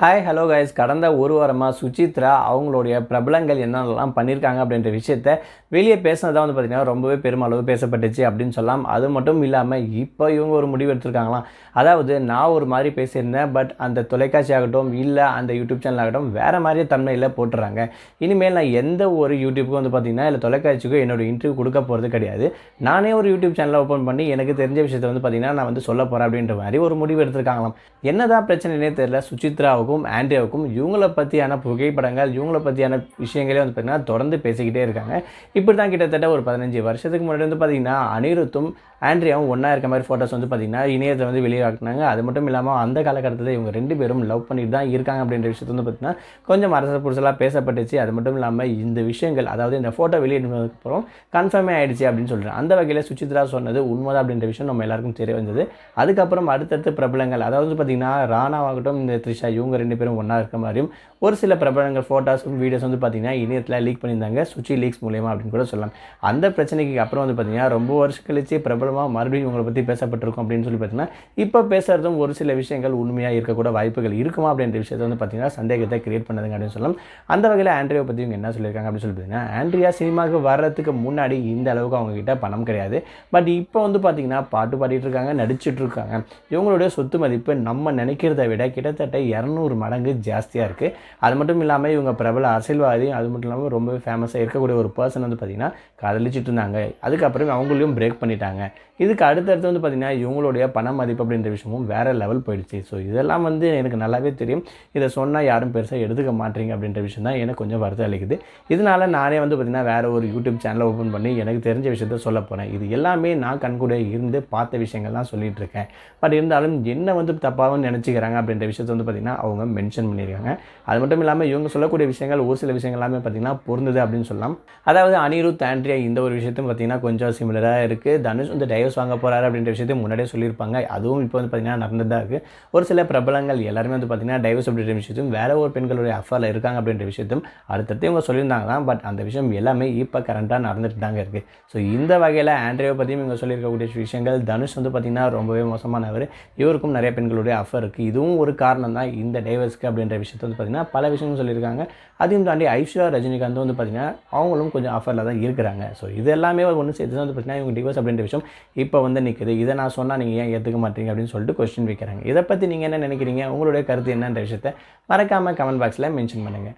Hi hello guys கடந்த ஒரு வாரமாக சுசித்ரா அவங்களுடைய பிரபலங்கள் என்னென்னலாம் பண்ணியிருக்காங்க அப்படின்ற விஷயத்த வெளியே பேசினதான் வந்து பார்த்திங்கன்னா ரொம்பவே பெருமளவு பேசப்பட்டுச்சு அப்படின்னு சொல்லலாம் அது மட்டும் இல்லாமல் இப்போ இவங்க ஒரு முடிவு எடுத்திருக்காங்களாம். அதாவது நான் ஒரு மாதிரி பேசியிருந்தேன் பட் அந்த தொலைக்காட்சி ஆகட்டும் இல்லை அந்த யூடியூப் சேனல் ஆகட்டும் வேறு மாதிரியே தன்மையில் போட்டுறாங்க. இனிமேல் நான் எந்த ஒரு யூடியூப்புக்கும் வந்து பார்த்திங்கன்னா இல்லை தொலைக்காட்சிக்கும் என்னோட இன்டர்வியூ கொடுக்க போகிறது கிடையாது. நானே ஒரு யூடியூப் சேனலை ஓப்பன் பண்ணி எனக்கு தெரிஞ்ச விஷயத்தை வந்து பார்த்திங்கன்னா நான் வந்து சொல்ல போகிறேன் அப்படின்ற மாதிரி ஒரு முடிவு எடுத்திருக்காங்களாம். என்னதான் பிரச்சனைனே தெரியல சுசித்ராவுக்கும் ஆண்ட்ரியாவுக்கும் இவங்கள பற்றியான புகைப்படங்கள் இவங்கள பற்றியான விஷயங்களே வந்து பார்த்திங்கன்னா தொடர்ந்து பேசிக்கிட்டே இருக்காங்க. இப்படி தான் கிட்டத்தட்ட ஒரு பதினஞ்சு வருஷத்துக்கு முன்னாடி வந்து பார்த்திங்கன்னா அனிருத்தும் ஆண்ட்ரியாவும் ஒன்றா இருக்க மாதிரி ஃபோட்டோஸ் வந்து பார்த்திங்கன்னா இணையத்தை வந்து வெளியாகினாங்க அது மட்டும் இல்லாமல் அந்த காலகட்டத்தில் இவங்க ரெண்டு பேரும் லவ் பண்ணிட்டு தான் இருக்காங்க அப்படின்ற விஷயத்தை வந்து பார்த்திங்கன்னா கொஞ்சம் அரசு புரிசலாக பேசப்பட்டுச்சு. அது மட்டும் இல்லாமல் இந்த விஷயங்கள் அதாவது இந்த ஃபோட்டோ வெளியிடுனதுக்கப்புறம் கன்ஃபார்மே ஆகிடுச்சு அப்படின்னு சொல்கிறேன் அந்த வகையில் சுச்சித்ரா சொன்னது உண்மைதான் அப்படின்ற விஷயம் நம்ம எல்லாருக்கும் தெரிய வந்தது. அதுக்கப்புறம் அடுத்தடுத்து பிரபலங்கள் அதாவது பார்த்திங்கன்னா ராணாவாகட்டும் இந்த த்ரிஷா இவங்க ரெண்டு பேரும் ஒன்றா இருக்க மாதிரியும் ஒரு சில பிரபலங்கள் ஃபோட்டோஸ் வீடியோஸ் வந்து பார்த்திங்கன்னா இணையத்தில் லீக் பண்ணியிருந்தாங்க. சுச்சி லீக்ஸ் மூலயமா அப்படின்னு கூட சொல்லலாம். அந்த பிரச்சனைக்கு அப்புறம் வந்து பார்த்திங்கன்னா ரொம்ப வருஷம் கழிச்சு பிரபலமாக மறுபடியும் உங்களை பற்றி பேசப்பட்டிருக்கும் அப்படின்னு சொல்லி பார்த்தீங்கன்னா இப்போ பேசுகிறதும் ஒரு சில விஷயங்கள் உண்மையாக இருக்கக்கூட வாய்ப்புகள் இருக்குமா அப்படின்ற விஷயத்தை வந்து பார்த்திங்கன்னா சந்தேகத்தை கிரியேட் பண்ணதுங்க அப்படின்னு சொல்லலாம். அந்த வகையில் ஆண்ட்ரியாவை பற்றி இவங்க என்ன சொல்லியிருக்காங்க அப்படின்னு சொல்லி பார்த்தீங்கன்னா ஆண்ட்ரியா சினிமாவுக்கு வர்றதுக்கு முன்னாடி இந்த அளவுக்கு அவங்க கிட்ட பணம் கிடையாது. பட் இப்போ வந்து பார்த்திங்கன்னா பாட்டு பாடிட்டு இருக்காங்க நடிச்சிட்டு இருக்காங்க. இவங்களுடைய சொத்து மதிப்பு நம்ம நினைக்கிறத விட கிட்டத்தட்ட இரநூறு ஒரு மடங்கு ஜாஸ்தியாக இருக்குது அது மட்டும் இல்லாமல் இவங்க பிரபல அரசியல்வாதி அது மட்டும் இல்லாமல் ரொம்பவே ஃபேமஸாக இருக்கக்கூடிய ஒரு பர்சன் வந்து பார்த்திங்கன்னா காதலிச்சிட்டு இருந்தாங்க. அதுக்கப்புறம் அவங்களையும் பிரேக் பண்ணிட்டாங்க. இதுக்கு அடுத்தடுத்து வந்து பார்த்திங்கன்னா இவங்களுடைய பண மதிப்பு அப்படின்ற விஷயமும் வேறு லெவல் போயிடுச்சு. ஸோ இதெல்லாம் வந்து எனக்கு நல்லாவே தெரியும். இதை சொன்னால் யாரும் பெருசாக எடுத்துக்க மாட்டீங்க அப்படின்ற விஷயம் தான் எனக்கு கொஞ்சம் வருத்தம் அளிக்குது. இதனால் நானே வந்து பார்த்திங்கன்னா வேறு ஒரு யூடியூப் சேனலை ஓப்பன் பண்ணி எனக்கு தெரிஞ்ச விஷயத்த சொல்ல போகிறேன் இது எல்லாமே நான் கண்கூட இருந்து பார்த்த விஷயங்கள்லாம் சொல்லிகிட்டு இருக்கேன். பட் இருந்தாலும் என்ன வந்து தப்பாகவும் நினச்சிக்கிறாங்க அப்படின்ற விஷயத்த வந்து பார்த்திங்கன்னா அவங்க மென்ஷன் பண்ணியிருக்காங்க. அது மட்டும் இல்லாமல் இவங்க சொல்லக்கூடிய விஷயங்கள் ஒரு சில விஷயங்கள் எல்லாமே பார்த்திங்கன்னா பொருந்தது அப்படின்னு சொல்லலாம். அதாவது அனிருத் ஆண்ட்ரியா இந்த ஒரு விஷயத்தையும் பார்த்திங்கன்னா கொஞ்சம் சிமிலராக இருக்குது தனுஷ் வந்து டைவர்ஸ் வாங்க போகிறாரு அப்படின்ற விஷயத்தையும் முன்னாடியே சொல்லியிருப்பாங்க. அதுவும் இப்போ வந்து பார்த்திங்கன்னா நடந்துட்டு தான் இருக்குது ஒரு சில பிரபலங்கள் எல்லாருமே வந்து பார்த்திங்கன்னா டைவர்ஸ் அப்படின்ற விஷயத்தையும் வேறு ஒரு பெண்களுடைய அஃபரில் இருக்காங்க அப்படின்ற விஷயத்தையும் அடுத்தடுத்து இவங்க சொல்லியிருந்தாங்க தான் பட் அந்த விஷயம் எல்லாமே இப்போ கரண்ட்டாக நடந்துட்டு தாங்க இருக்குது ஸோ இந்த வகையில் ஆண்ட்ரியாவை பற்றியும் இவங்க சொல்லியிருக்கக்கூடிய விஷயங்கள் தனுஷ் வந்து பார்த்திங்கன்னா ரொம்பவே மோசமானவர். இவருக்கும் நிறைய பெண்களுடைய அஃபர் இருக்குது இதுவும் ஒரு காரணம் தான் இந்த டைவர்ஸ்க்கு அப்படின்ற விஷயத்தை வந்து பார்த்திங்கன்னா பல விஷயங்கள் சொல்லியிருக்காங்க. அதையும் தாண்டி ஐஸ்வர்யா ரஜினிகாந்த் வந்து பார்த்திங்கன்னா அவங்களும் கொஞ்சம் ஆஃபரில் தான் இருக்கிறாங்க. ஸோ இது எல்லாமே ஒன்று சேர்த்து தான் வந்து பார்த்திங்கன்னா இவங்க டிவோர்ஸ் அப்படின்ற விஷயம் இப்போ வந்து நிற்குது இதை நான் சொன்னால் நீங்கள் ஏன் ஏற்றுக்க மாட்டீங்க அப்படின்னு சொல்லிட்டு கொஸ்டின் வைக்கிறாங்க. இதை பற்றி நீங்கள் என்ன நினைக்கிறீங்க? உங்களுடைய கருத்து என்னன்ற விஷயத்தை மறக்காமல் கமெண்ட் பாக்ஸில் மென்ஷன் பண்ணுங்கள்